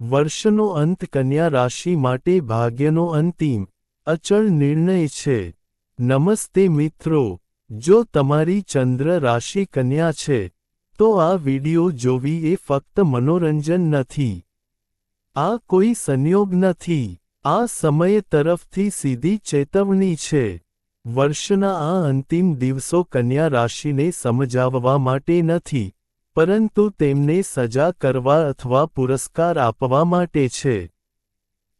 વર્ષનો અંત કન્યા રાશિ માટે ભાગ્યનો અંતિમ અચળ નિર્ણય છે. નમસ્તે મિત્રો, જો તમારી ચંદ્ર રાશિ કન્યા છે, તો આ વિડિયો જોવી એ ફક્ત મનોરંજન નથી. આ કોઈ સંયોગ નથી. આ સમય તરફથી સીધી ચેતવણી છે. વર્ષના આ અંતિમ દિવસો કન્યા રાશિને સમજાવવા માટે નથી. પરંતુ તેમને સજા કરવા અથવા પુરસ્કાર આપવા માટે છે.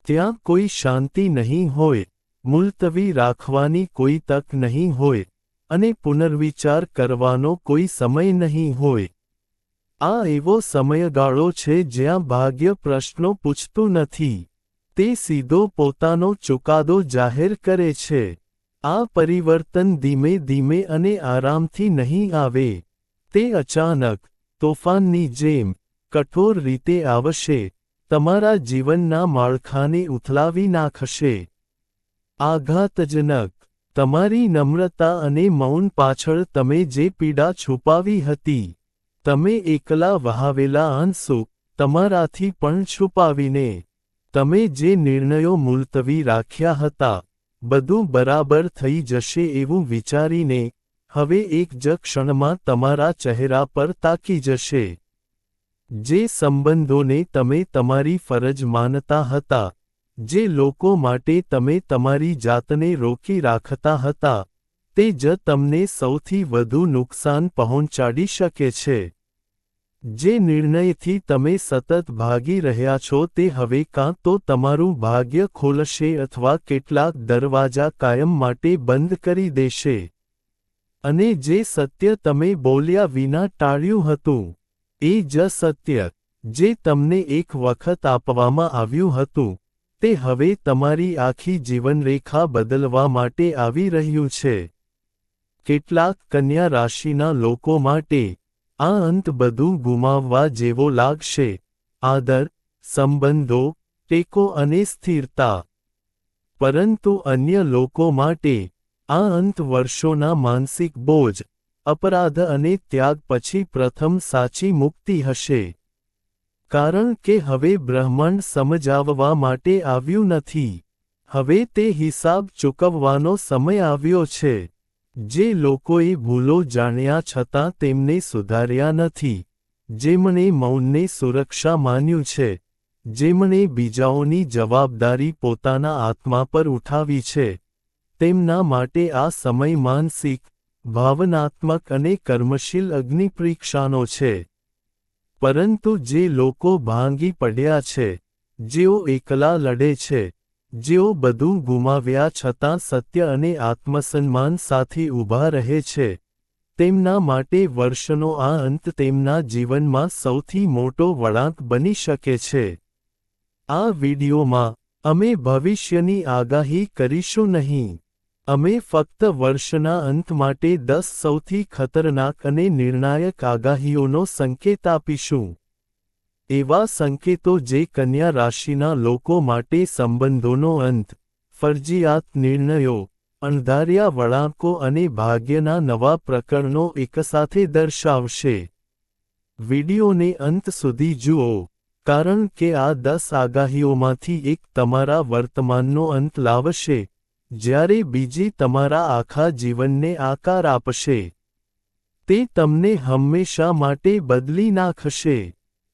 ત્યાં કોઈ શાંતિ નહીં હોય, મુલતવી રાખવાની કોઈ તક નહીં હોય, અને પુનર્વિચાર કરવાનો કોઈ સમય નહીં હોય. આ એવો સમયગાળો છે જ્યાં ભાગ્ય પ્રશ્નો પૂછતું નથી. તે સીધો પોતાનો ચુકાદો જાહેર કરે છે. આ પરિવર્તન ધીમે ધીમે અને આરામથી નહીં આવે. તે અચાનક તોફાનની જેમ, કઠોર રીતે આવશે, તમારા જીવનના માળખાને ઉથલાવી નાખશે. આઘાતજનક, તમારી નમ્રતા અને મૌન પાછળ તમે જે પીડા છુપાવી હતી, તમે એકલા વહાવેલા આંસુ, તમારાથી પણ છુપાવીને, તમે જે નિર્ણયો મુલતવી રાખ્યા હતા, બધું બરાબર થઈ જશે એવું વિચારીને હવે એક જ ક્ષણમાં તમારા ચહેરા પર તાકી જશે. જે સંબંધોને તમે તમારી ફરજ માનતા હતા, જે લોકો માટે તમે તમારી જાતને રોકી રાખતા હતા, તે જ તમને સૌથી વધુ નુકસાન પહોંચાડી શકે છે. જે નિર્ણયથી તમે સતત ભાગી રહ્યા છો તે હવે કાં તો તમારું ભાગ્ય ખોલશે અથવા કેટલાક દરવાજા કાયમ માટે બંધ કરી દેશે. અને જે સત્ય તમે બોલ્યા વિના ટાળ્યું હતું, એ જ સત્ય, જે તમને એક વખત આપવામાં આવ્યું હતું, તે હવે તમારી આખી જીવનરેખા બદલવા માટે આવી રહ્યું છે. કેટલાક કન્યા રાશિના લોકો માટે, આ અંત બધું ગુમાવવા જેવો લાગશે. આદર, સંબંધો, ટેકો અને સ્થિરતા. પરંતુ અન્ય લોકો માટે આ અંત વર્ષોના માનસિક બોજ, અપરાધ અને ત્યાગ પછી પ્રથમ સાચી મુક્તિ હશે. કારણ કે હવે બ્રહ્માંડ સમજાવવા માટે આવ્યું નથી. હવે તે હિસાબ ચૂકવવાનો સમય આવ્યો છે. જે લોકોએ ભૂલો જાણ્યા છતાં તેમને સુધાર્યા નથી. જેમણે મૌનને સુરક્ષા માન્યું છે, જેમણે બીજાઓની જવાબદારી પોતાના આત્મા પર ઉઠાવી છે. તેમના માટે આ સમય માનસિક, ભાવનાત્મક અને કર્મશીલ અગ્નિપરીક્ષાનો છે. પરંતુ જે લોકો ભાંગી પડ્યા છે, જેઓ એકલા લડે છે, જેઓ બધું ગુમાવ્યા છતાં સત્ય અને આત્મસન્માન સાથે ઊભા રહે છે, તેમના માટે વર્ષનો આ અંત તેમના જીવનમાં સૌથી મોટો વળાંક બની શકે છે. આ વિડીયોમાં અમે ભવિષ્યની આગાહી કરીશું નહીં. અમે ફક્ત વર્ષના અંત માટે દસ સૌથી ખતરનાક અને નિર્ણાયક આગાહીઓનો સંકેત આપીશું. એવા સંકેતો જે કન્યા રાશિના લોકો માટે સંબંધોનો અંત, ફરજિયાત નિર્ણયો, અણધાર્યા વળાંકો અને ભાગ્યના નવા પ્રકરણો એકસાથે દર્શાવશે. વિડિયોને અંત સુધી જુઓ, કારણ કે આ દસ આગાહીઓમાંથી એક તમારા વર્તમાનનો અંત લાવશે. જ્યારે બીજી તમારા આખા જીવનને આકાર આપશે, તે તમને હંમેશા માટે બદલી નાખશે.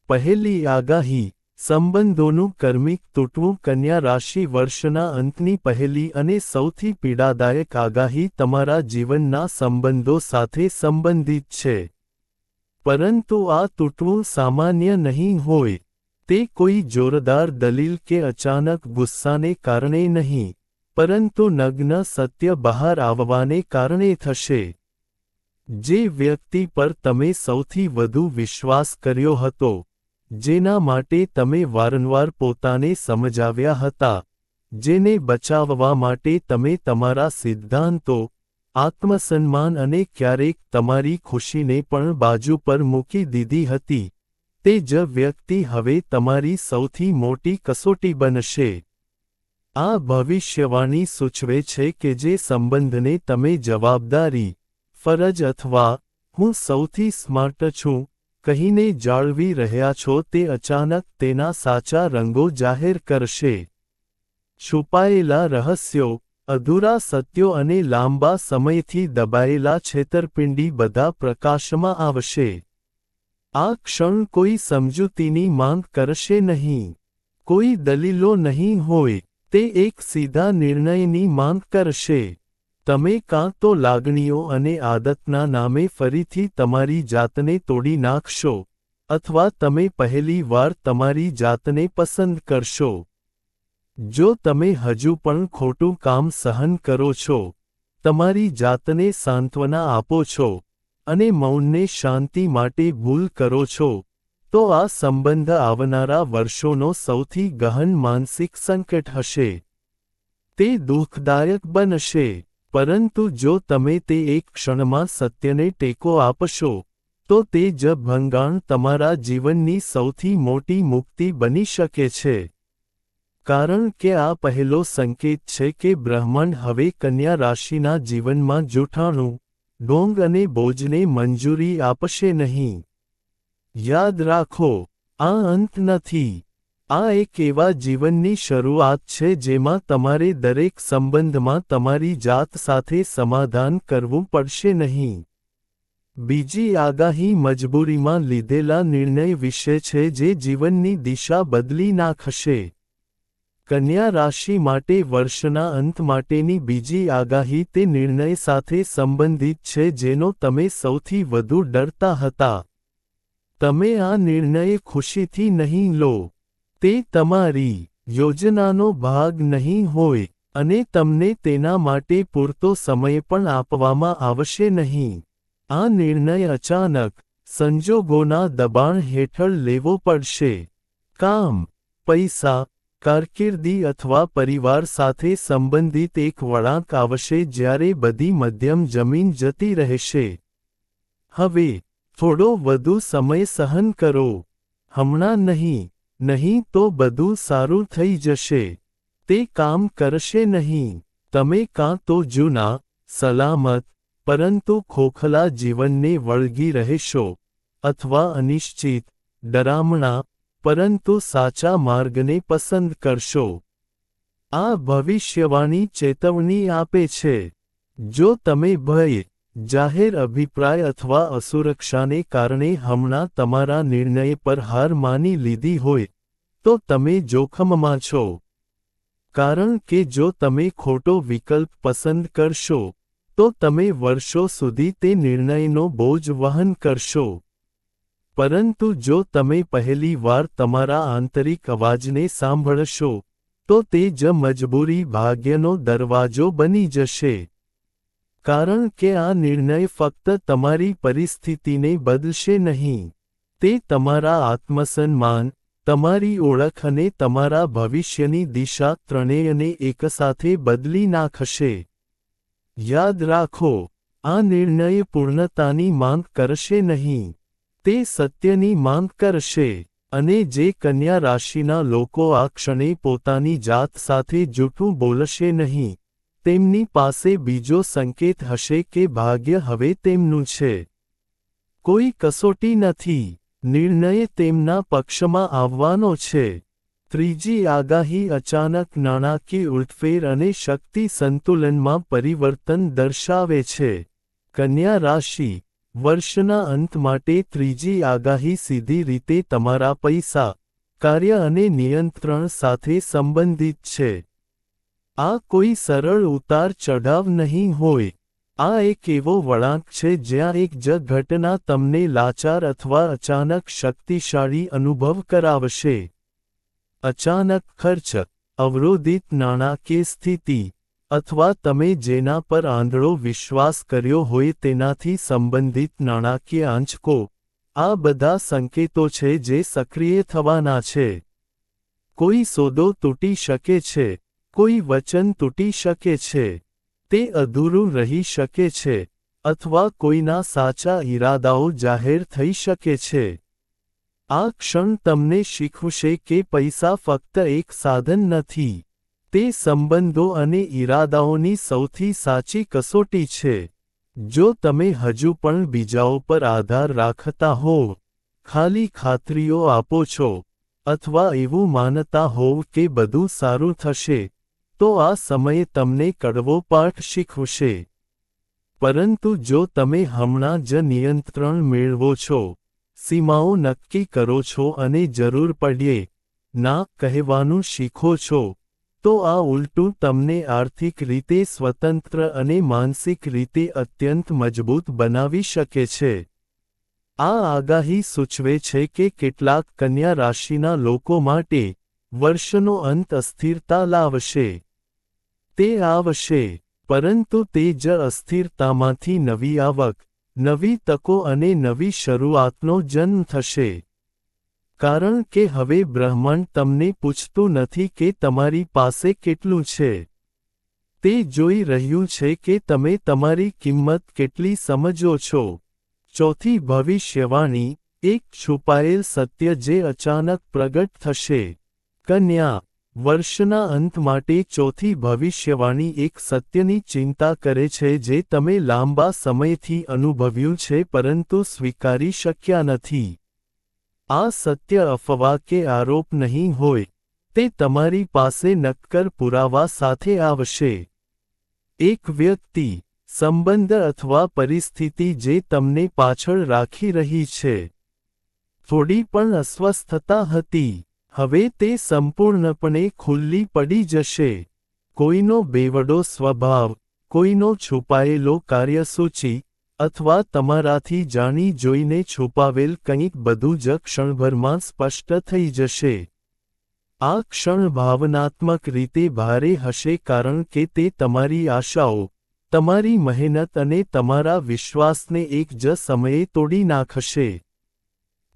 પહેલી આગાહી, સંબંધોનું કર્મિક તૂટવું કન્યા રાશિ વર્ષના અંતની પહેલી અને સૌથી પીડાદાયક આગાહી તમારા જીવનના સંબંધો સાથે સંબંધિત છે. પરંતુ આ તૂટવું સામાન્ય નહીં હોય, તે કોઈ જોરદાર દલીલ કે અચાનક ગુસ્સાને કારણે નહીં. પરંતુ નગ્ન સત્ય બહાર આવવાને કારણે થશે. જે વ્યક્તિ પર તમે સૌથી વધુ વિશ્વાસ કર્યો હતો, જેના માટે તમે વારંવાર પોતાને સમજાવ્યા હતા, જેને બચાવવા માટે તમે તમારા સિદ્ધાંતો, આત્મસન્માન અને ક્યારેક તમારી ખુશીને પણ બાજુ પર મૂકી દીધી હતી. તે જ વ્યક્તિ હવે તમારી સૌથી મોટી કસોટી બનશે. આ ભવિષ્યવાણી સૂચવે છે કે જે સંબંધને તમે જવાબદારી, ફરજ અથવા હું સૌથી સ્માર્ટ છું કહીને જાળવી રહ્યા છો તે અચાનક તેના સાચા રંગો જાહેર કરશે. છુપાયેલા રહસ્યો, અધૂરા સત્યો અને લાંબા સમયથી દબાયેલા છેતરપિંડી બધા પ્રકાશમાં આવશે. આ ક્ષણ કોઈ સમજૂતીની માંગ કરશે નહીં. કોઈ દલીલો નહીં હોય. તે એક સીધા નિર્ણયની માંગ કરશે. તમે કાં તો લાગણીઓ અને આદતના નામે ફરીથી તમારી જાતને તોડી નાખશો, અથવા તમે પહેલી વાર તમારી જાતને પસંદ કરશો. જો તમે હજુ પણ ખોટું કામ સહન કરો છો, તમારી જાતને સાંત્વના આપો છો અને મૌનને શાંતિ માટે ભૂલ કરો છો તો આ સંબંધ આવનારા વર્ષોનો સૌથી ગહન માનસિક સંકટ હશે. તે દુઃખદાયક બનશે, પરંતુ જો તમે તે એક ક્ષણમાં સત્યને ટેકો આપશો, તો તે જ ભંગાણ તમારા જીવનની સૌથી મોટી મુક્તિ બની શકે છે. કારણ કે આ પહેલો સંકેત છે કે બ્રહ્માંડ હવે કન્યા રાશિના જીવનમાં જૂઠાણું ડોંગ અને બોજને મંજૂરી આપશે નહીં. યાદ રાખો, આ અંત નથી. આ એક એવા જીવનની શરૂઆત છે જેમાં તમારે દરેક સંબંધમાં તમારી જાત સાથે સમાધાન કરવું પડશે નહીં. બીજી આગાહી મજબૂરીમાં લીધેલા નિર્ણય વિશે છે જે જીવનની દિશા બદલી નાખશે. કન્યા રાશિ માટે વર્ષના અંત માટેની બીજી આગાહી તે નિર્ણય સાથે સંબંધિત છે જેનો તમે સૌથી વધુ ડરતા હતા. તમે આ નિર્ણય ખુશીથી નહીં લો. તે તમારી યોજનાનો ભાગ નહીં હોય અને તમને તેના માટે પૂરતો સમય પણ આપવામાં આવશે નહીં. આ નિર્ણય અચાનક સંજોગોના દબાણ હેઠળ લેવો પડશે. કામ, પૈસા, કારકિર્દી અથવા પરિવાર સાથે સંબંધિત એક વળાંક આવશે જ્યારે બધી મધ્યમ જમીન જતી રહેશે. હવે થોડો વધુ સમય સહન કરો. હમણાં નહીં નહીં તો બધું સારું થઈ જશે. તે કામ કરશે નહીં. તમે કાં તો જૂના, સલામત, પરંતુ ખોખલા જીવનને વળગી રહેશો. અથવા અનિશ્ચિત, ડરામણા, પરંતુ સાચા માર્ગને પસંદ કરશો. આ ભવિષ્યવાણી ચેતવણી આપે છે. જો તમે ભય જાહેર અભિપ્રાય અથવા અસુરક્ષાને કારણે હમણાં તમારા નિર્ણય પર હાર માની લીધી હોય, તો તમે જોખમમાં છો. કારણ કે જો તમે ખોટો વિકલ્પ પસંદ કરશો, તો તમે વર્ષો સુધી તે નિર્ણયનો બોજ વહન કરશો. પરંતુ જો તમે પહેલી વાર તમારા આંતરિક અવાજને સાંભળશો, તો તે જ મજબૂરી ભાગ્યનો દરવાજો બની જશે. કારણ કે આ નિર્ણય ફક્ત તમારી પરિસ્થિતિને બદલશે નહીં. તે તમારા આત્મસન્માન, તમારી ઓળખ અને તમારા ભવિષ્યની દિશા ત્રણેયને એકસાથે બદલી નાખશે. યાદ રાખો, આ નિર્ણય પૂર્ણતાની માંગ કરશે નહીં. તે સત્યની માંગ કરશે, અને જે કન્યા રાશિના લોકો આ ક્ષણે પોતાની જાત સાથે જૂઠું બોલશે નહીં. તેમની પાસે બીજો સંકેત હશે કે ભાગ્ય હવે તેમનું છે. કોઈ કસોટી નથી. નિર્ણય તેમના પક્ષમાં આવવાનો છે. ત્રીજી આગાહી અચાનક નાણાકીય ઉલટફેર અને શક્તિ સંતુલનમાં પરિવર્તન દર્શાવે છે. કન્યા રાશિ. વર્ષના અંત માટે ત્રીજી આગાહી સીધી રીતે તમારા પૈસા, કાર્ય અને નિયંત્રણ સાથે સંબંધિત છે. આ કોઈ સરળ ઉતાર ચઢાવ નહીં હોય. આ એક એવો વળાંક છે જ્યાં એક જ ઘટના તમને લાચાર અથવા અચાનક શક્તિશાળી અનુભવ કરાવશે. અચાનક ખર્ચ, અવરોધિત નાણાકીય સ્થિતિ, અથવા તમે જેના પર આંધળો વિશ્વાસ કર્યો હોય તેનાથી સંબંધિત નાણાકીય આંચકો. આ બધા સંકેતો છે જે સક્રિય થવાના છે. કોઈ સોદો તૂટી શકે છે. કોઈ વચન તૂટી શકે છે, તે અધૂરું રહી શકે છે, અથવા કોઈના સાચા ઈરાદાઓ જાહેર થઈ શકે છે. આ ક્ષણ તમને શીખવશે કે પૈસા ફક્ત એક સાધન નથી, તે સંબંધો અને ઈરાદાઓની સૌથી સાચી કસોટી છે. જો તમે હજુ પણ બીજાઓ પર આધાર રાખતા હો, ખાલી ખાતરીઓ આપો છો, અથવા એવું માનતા હોવ કે બધું સારું થશે તો આ સમયે તમને કડવો પાઠ શીખવશે. પરંતુ જો તમે હમણાં જ નિયંત્રણ મેળવો છો, સીમાઓ નક્કી કરો છો અને જરૂર પડીએ ના કહેવાનું શીખો છો, તો આ ઉલટું તમને આર્થિક રીતે સ્વતંત્ર અને માનસિક રીતે અત્યંત મજબૂત બનાવી શકે છે. આ આગાહી સૂચવે છે કે કેટલાક કન્યા રાશિના લોકો માટે વર્ષનો અંત અસ્થિરતા લાવશે. તે આવશે, પરંતુ તે જ અસ્થિરતામાંથી નવી આવક, નવી તકો અને નવી શરૂઆતનો જન્મ થશે. કારણ કે હવે બ્રહ્માંડ તમને પૂછતું નથી કે તમારી પાસે કેટલું છે. તે જોઈ રહ્યું છે કે તમે તમારી કિંમત કેટલી સમજો છો. ચોથી ભવિષ્યવાણી, એક છુપાયેલ સત્ય જે અચાનક પ્રગટ થશે. કન્યા વર્ષના અંત માટે ચોથી ભવિષ્યવાણી એક સત્યની ચિંતા કરે છે જે તમે લાંબા સમયથી અનુભવ્યું છે પરંતુ સ્વીકારી શક્યા નથી. આ સત્ય અફવા કે આરોપ નહીં હોય. તે તમારી પાસે નક્કર પુરાવા સાથે આવશે. એક વ્યક્તિ, સંબંધ અથવા પરિસ્થિતિ જે તમને પાછળ રાખી રહી છે. થોડી પણ અસ્વસ્થતા હતી. હવે તે સંપૂર્ણપણે ખુલ્લી પડી જશે. કોઈનો બેવડો સ્વભાવ, કોઈનો છુપાયેલો કાર્યસૂચિ અથવા તમારાથી જાણી જોઈને છુપાવેલ કંઈક બધું જ ક્ષણભરમાં સ્પષ્ટ થઈ જશે. આ ક્ષણ ભાવનાત્મક રીતે ભારે હશે કારણ કે તે તમારી આશાઓ, તમારી મહેનત અને તમારા વિશ્વાસને એક જ સમયે તોડી નાખશે.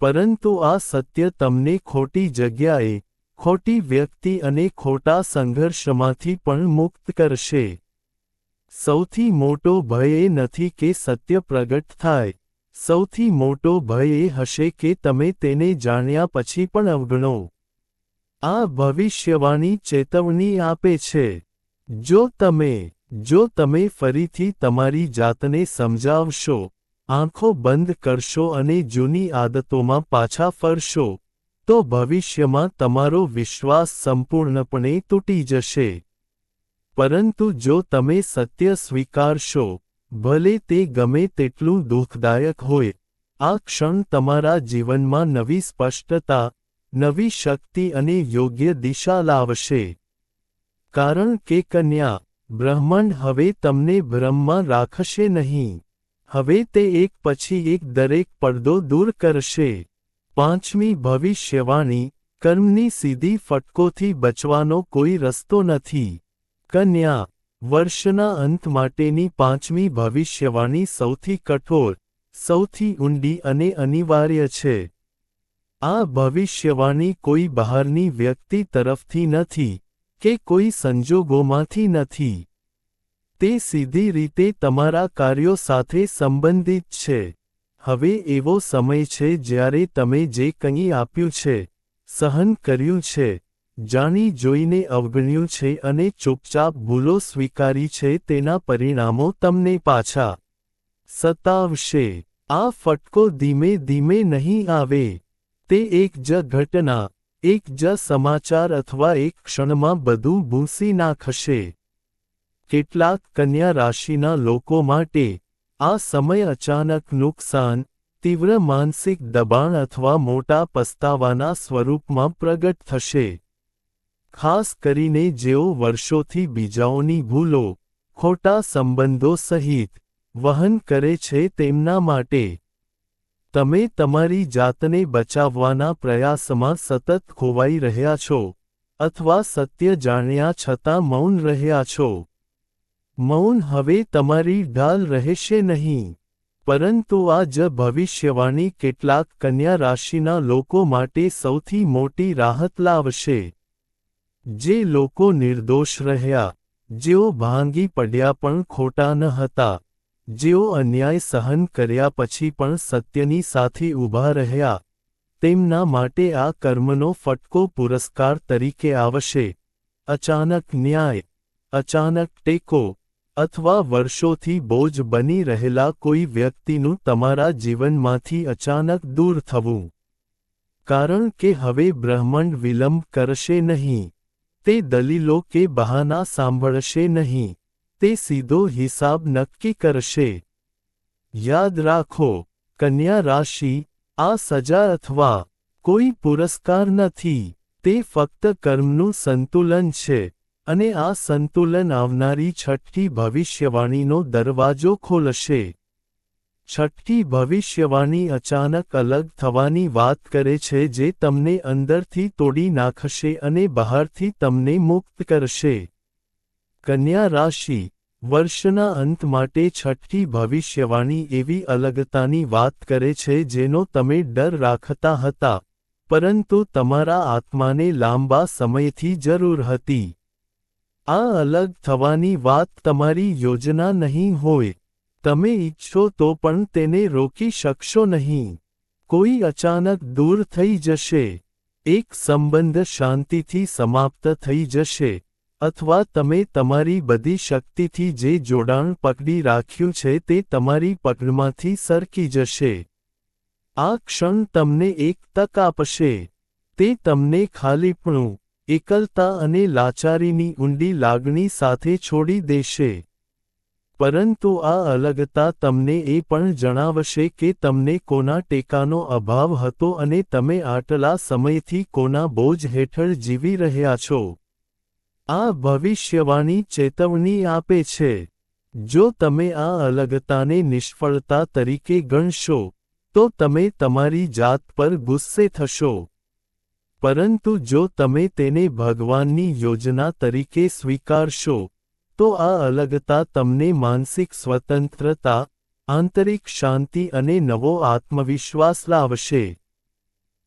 પરંતુ આ સત્ય તમને ખોટી જગ્યાએ, ખોટી વ્યક્તિ અને ખોટા સંઘર્ષમાંથી પણ મુક્ત કરશે. સૌથી મોટો ભય એ નથી કે સત્ય પ્રગટ થાય. સૌથી મોટો ભય એ હશે કે તમે તેને જાણ્યા પછી પણ અવગણો. આ ભવિષ્યવાણી ચેતવણી આપે છે. જો તમે જો તમે ફરીથી તમારી જાતને સમજાવશો આંખો બંધ કરશો અને જૂની આદતોમાં પાછા ફરશો, તો ભવિષ્યમાં તમારો વિશ્વાસ સંપૂર્ણપણે તૂટી જશે. પરંતુ જો તમે સત્ય સ્વીકારશો, ભલે તે ગમે તેટલું દુઃખદાયક હોય, આ ક્ષણ તમારા જીવનમાં નવી સ્પષ્ટતા, નવી શક્તિ અને યોગ્ય દિશા લાવશે. કારણ કે કન્યા, બ્રહ્માંડ હવે તમને ભ્રમમાં રાખશે નહીં. હવે તે એક પછી એક દરેક પડદો દૂર કરશે. પાંચમી ભવિષ્યવાણી, કર્મની સીધી ફટકોથી બચવાનો કોઈ રસ્તો નથી. કન્યા, વર્ષના અંત માટેની પાંચમી ભવિષ્યવાણી સૌથી કઠોર, સૌથી ઊંડી અને અનિવાર્ય છે. આ ભવિષ્યવાણી કોઈ બહારની વ્યક્તિ તરફથી નથી, કે કોઈ સંજોગોમાંથી નથી. તે સીધી રીતે તમારા કાર્યો સાથે સંબંધિત છે. હવે એવો સમય છે જ્યારે તમે જે કંઈ આપ્યું છે, સહન કર્યું છે, જાણી જોઈને અવગણ્યું છે અને ચૂપચાપ ભૂલો સ્વીકારી છે તેના પરિણામો તમને પાછા સતાવશે. આ ફટકો ધીમે ધીમે નહીં આવે. તે એક જ ઘટના, એક જ સમાચાર અથવા એક ક્ષણમાં બધું ભૂંસી નાખશે. કેટલાક કન્યા રાશિના લોકો માટે આ સમય અચાનક નુકસાન, તીવ્ર માનસિક દબાણ અથવા મોટા પસ્તાવાના સ્વરૂપમાં પ્રગટ થશે. ખાસ કરીને જેઓ વર્ષોથી બીજાઓની ભૂલો, ખોટા સંબંધો સહિત વહન કરે છે તેમના માટે. તમે તમારી જાતને બચાવવાના પ્રયાસમાં સતત ખોવાઈ રહ્યા છો અથવા સત્ય જાણ્યા છતાં મૌન રહ્યા છો. મૌન હવે તમારી ઢાલ રહેશે નહીં. પરંતુ આ જ ભવિષ્યવાણી કેટલાક કન્યા રાશિના લોકો માટે સૌથી મોટી રાહત લાવશે. જે લોકો નિર્દોષ રહ્યા, જેઓ ભાંગી પડ્યા પણ ખોટા ન હતા, જેઓ અન્યાય સહન કર્યા પછી પણ સત્યની સાથે ઊભા રહ્યા, તેમના માટે આ કર્મનો ફટકો પુરસ્કાર તરીકે આવશે. અચાનક ન્યાય, અચાનક ટેકો અથવા વર્ષોથી બોજ બની રહેલા કોઈ વ્યક્તિનું તમારા જીવનમાંથી અચાનક દૂર થવું. કારણ કે હવે બ્રહ્માંડ વિલંબ કરશે નહીં. તે દલીલો કે બહાના સાંભળશે નહીં. તે સીધો હિસાબ નક્કી કરશે. યાદ રાખો, કન્યા રાશિ, આ સજા અથવા કોઈ પુરસ્કાર નથી. તે ફક્ત કર્મનું સંતુલન છે. અને આ સંતુલન આવનારી છઠ્ઠી ભવિષ્યવાણીનો દરવાજો ખોલશે. છઠ્ઠી ભવિષ્યવાણી અચાનક અલગ થવાની વાત કરે છે જે તમને અંદરથી તોડી નાખશે અને બહારથી તમને મુક્ત કરશે. કન્યા રાશિ, વર્ષના અંત માટે છઠ્ઠી ભવિષ્યવાણી એવી અલગતાની વાત કરે છે જેનો તમે ડર રાખતા હતા, પરંતુ તમારા આત્માને લાંબા સમયથી જરૂર હતી. આ અલગ થવાની વાત તમારી યોજના નહીં હોય. તમે ઈચ્છો તો પણ તેને રોકી શકશો નહીં. કોઈ અચાનક દૂર થઈ જશે. એક સંબંધ શાંતિથી સમાપ્ત થઈ જશે. અથવા તમે તમારી બધી શક્તિથી જે જોડાણ પકડી રાખ્યું છે તે તમારી પકડમાંથી સરકી જશે. આ ક્ષણ તમને એક તક આપશે. તે તમને ખાલીપણું એકલતા અને લાચારીની ઊંડી લાગણી સાથે છોડી દેશે. પરંતુ આ અલગતા તમને એ પણ જણાવશે કે તમને કોના ટેકાનો અભાવ હતો અને તમે આટલા સમયથી કોના બોજ હેઠળ જીવી રહ્યા છો. આ ભવિષ્યવાણી ચેતવણી આપે છે. જો તમે આ અલગતાને નિષ્ફળતા તરીકે ગણશો, તો તમે તમારી જાત પર ગુસ્સે થશો. પરંતુ જો તમે તેને ભગવાનની યોજના તરીકે સ્વીકારશો, તો આ અલગતા તમને માનસિક સ્વતંત્રતા, આંતરિક શાંતિ અને નવો આત્મવિશ્વાસ લાવશે.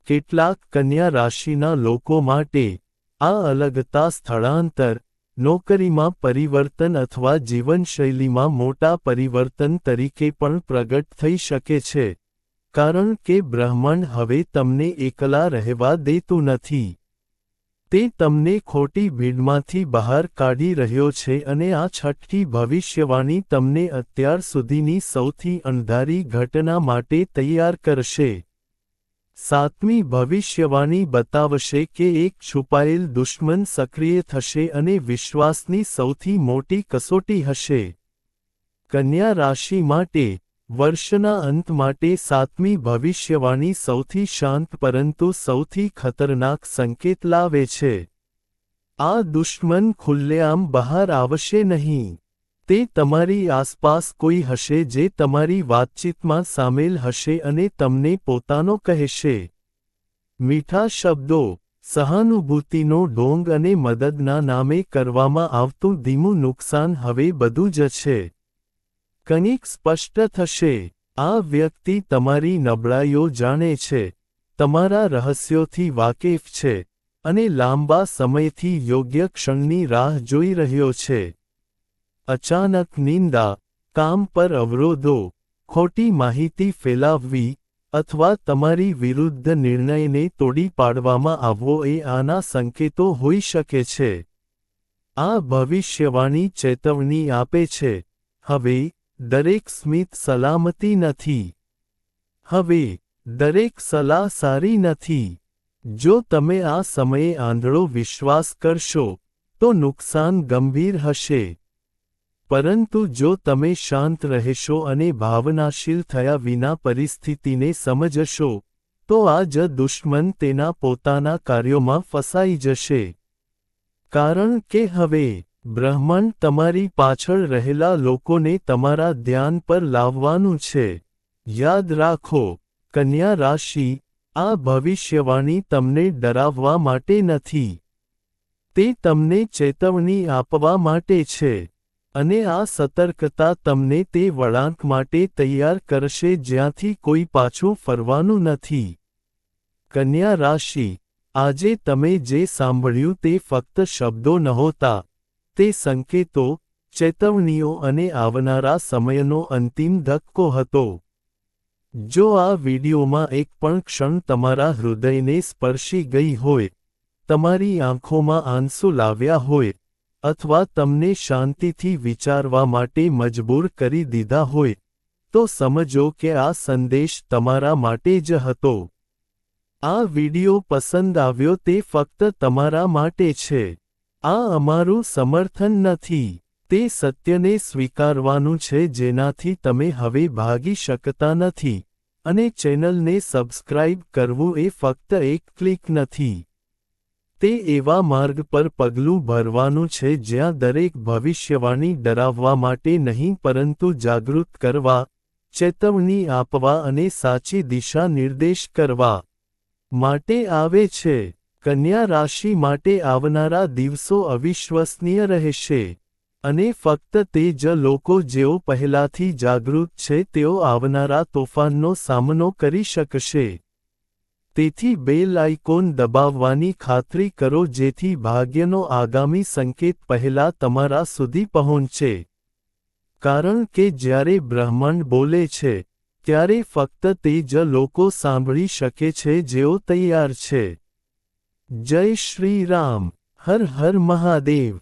કેટલાક કન્યા રાશિના લોકો માટે, આ અલગતા સ્થળાંતર, નોકરીમાં પરિવર્તન અથવા જીવનશૈલીમાં મોટા પરિવર્તન તરીકે પણ પ્રગટ થઈ શકે છે. કારણ કે બ્રહ્માંડ હવે તમને એકલા રહેવા દેતું નથી. તે તમને ખોટી ભીડમાંથી બહાર કાઢી રહ્યો છે અને આ છઠ્ઠી ભવિષ્યવાણી તમને અત્યાર સુધીની સૌથી અંધારી ઘટના માટે તૈયાર કરશે. સાતમી ભવિષ્યવાણી બતાવશે કે એક છુપાયેલ દુશ્મન સક્રિય થશે અને વિશ્વાસની સૌથી મોટી કસોટી હશે. કન્યા રાશિ માટે વર્ષના અંત માટે સાતમી ભવિષ્યવાણી સૌથી શાંત પરંતુ સૌથી ખતરનાક સંકેત લાવે છે. આ દુશ્મન ખુલ્લેઆમ બહાર આવશે નહીં. તે તમારી આસપાસ કોઈ હશે જે તમારી વાતચીતમાં સામેલ હશે અને તમને પોતાનો કહેશે. મીઠા શબ્દો, સહાનુભૂતિનો ઢોંગ અને મદદના નામે કરવામાં આવતું ધીમું નુકસાન હવે બધું જ છે. કંઈક સ્પષ્ટ થશે. આ વ્યક્તિ તમારી નબળાઈઓ જાણે છે, તમારા રહસ્યોથી વાકેફ છે અને લાંબા સમયથી યોગ્ય ક્ષણની રાહ જોઈ રહ્યો છે. અચાનક નિંદા, કામ પર અવરોધો, ખોટી માહિતી ફેલાવવી અથવા તમારી વિરુદ્ધ નિર્ણયને તોડી પાડવામાં આવવો એ આના સંકેતો હોઈ શકે છે. આ ભવિષ્યવાણી ચેતવણી આપે છે. હવે દરેક સ્મિત સલામતી નથી. હવે, દરેક સલાહ સારી નથી. જો તમે આ સમયે આંધળો વિશ્વાસ કરશો, તો નુકસાન ગંભીર હશે. પરંતુ જો તમે શાંત રહેશો અને ભાવનાશીલ થયા વિના પરિસ્થિતિને સમજશો, તો આ જ દુશ્મન તેના પોતાના કાર્યોમાં ફસાઈ જશે. કારણ કે હવે બ્રહ્માંડ તમારી પાછળ રહેલા લોકોને તમારા ધ્યાન પર લાવવાનું છે. યાદ રાખો, કન્યા રાશિ આ ભવિષ્યવાણી તમને ડરાવવા માટે નથી. તે તમને ચેતવણી આપવા માટે છે અને આ સતર્કતા તમને તે વળાંક માટે તૈયાર કરશે જ્યાંથી કોઈ પાછું ફરવાનું નથી. કન્યા રાશિ, આજે તમે જે સાંભળ્યું તે ફક્ત શબ્દો નહોતા. તે સંકેતો, ચેતવણીઓ અને આવનારા સમયનો અંતિમ ધક્કો હતો. જો આ વિડીયોમાં એક પણ ક્ષણ તમારા હૃદયને સ્પર્શી ગઈ હોય, તમારી આંખોમાં આંસુ લાવ્યા હોય, અથવા તમને શાંતિથી વિચારવા માટે મજબૂર કરી દીધા હોય, તો સમજો કે આ સંદેશ તમારા માટે જ હતો. આ વિડિયો પસંદ આવ્યો તે ફક્ત તમારા માટે છે. આ અમારું સમર્થન નથી. તે સત્યને સ્વીકારવાનું છે જેનાથી તમે હવે ભાગી શકતા નથી. અને ચેનલને સબસ્ક્રાઇબ કરવું એ ફક્ત એક ક્લિક નથી. તે એવા માર્ગ પર પગલું ભરવાનું છે જ્યાં દરેક ભવિષ્યવાણી ડરાવવા માટે નહીં પરંતુ જાગૃત કરવા, ચેતવણી આપવા અને સાચી દિશા નિર્દેશ કરવા માટે આવે છે. કન્યા રાશિ માટે આવનારા દિવસો અવિશ્વસનીય રહેશે. અને ફક્ત તે જ લોકો જેઓ પહેલાથી જાગૃત છે, તેઓ આવનારા તોફાનનો સામનો કરી શકશે. તેથી બેલ આઇકોન દબાવવાની ખાતરી કરો જેથી ભાગ્યનો આગામી સંકેત પહેલા તમારા સુધી પહોંચે. કારણ કે જ્યારે બ્રહ્માંડ બોલે છે, ત્યારે ફક્ત તે જ લોકો સાંભળી શકે છે જેઓ તૈયાર છે. જય શ્રી રામ. હર હર મહાદેવ.